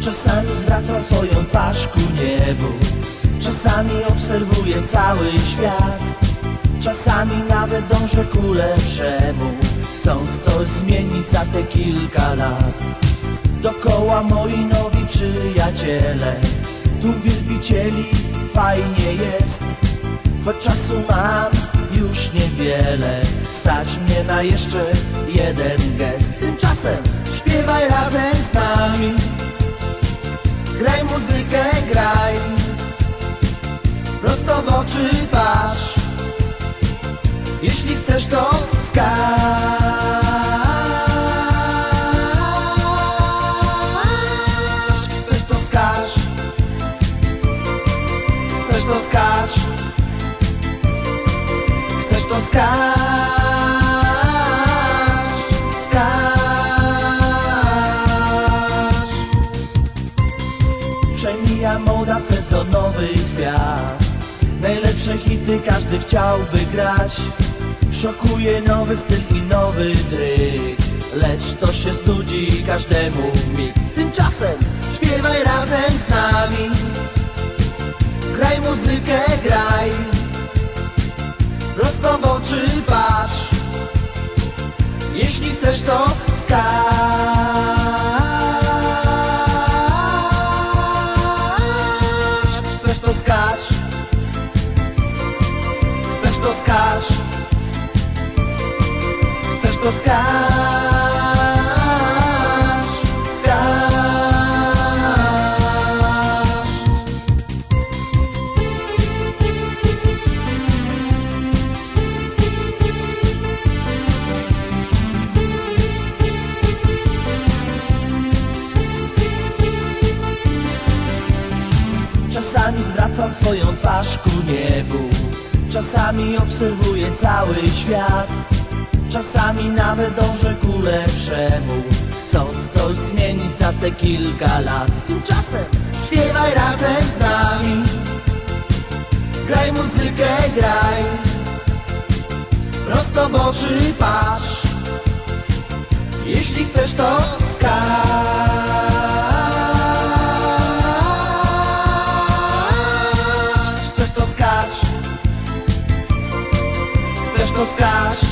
Czasami zwraca swoją twarz ku niebu. Czasami obserwuje cały świat. Czasami nawet dąży ku lepszemu. Chcąc coś zmienić za te kilka lat. Dokoła moi nowi przyjaciele. Tu wielbicieli fajnie jest. Choć czasu mam już niewiele Stać mnie na jeszcze jeden gest. Tymczasem śpiewaj razem z nami. Graj muzykę, graj. Prosto w oczy patrz. Jeśli chcesz to skacz Przemija moda sezonowych gwiazd Najlepsze hity każdy chciałby grać. Szokuje nowy styl i nowy dryk Lecz to się studzi każdemu w mig To skacz Skacz. Czasami zwracam swoją twarz ku niebu Czasami obserwuję cały świat Czasami nawet dążę ku lepszemu. Chcąc coś zmienić za te kilka lat. Tymczasem śpiewaj razem z nami. Graj muzykę, graj. Prosto w oczy patrz. Jeśli chcesz to skacz. Chcesz to skacz. Chcesz to skacz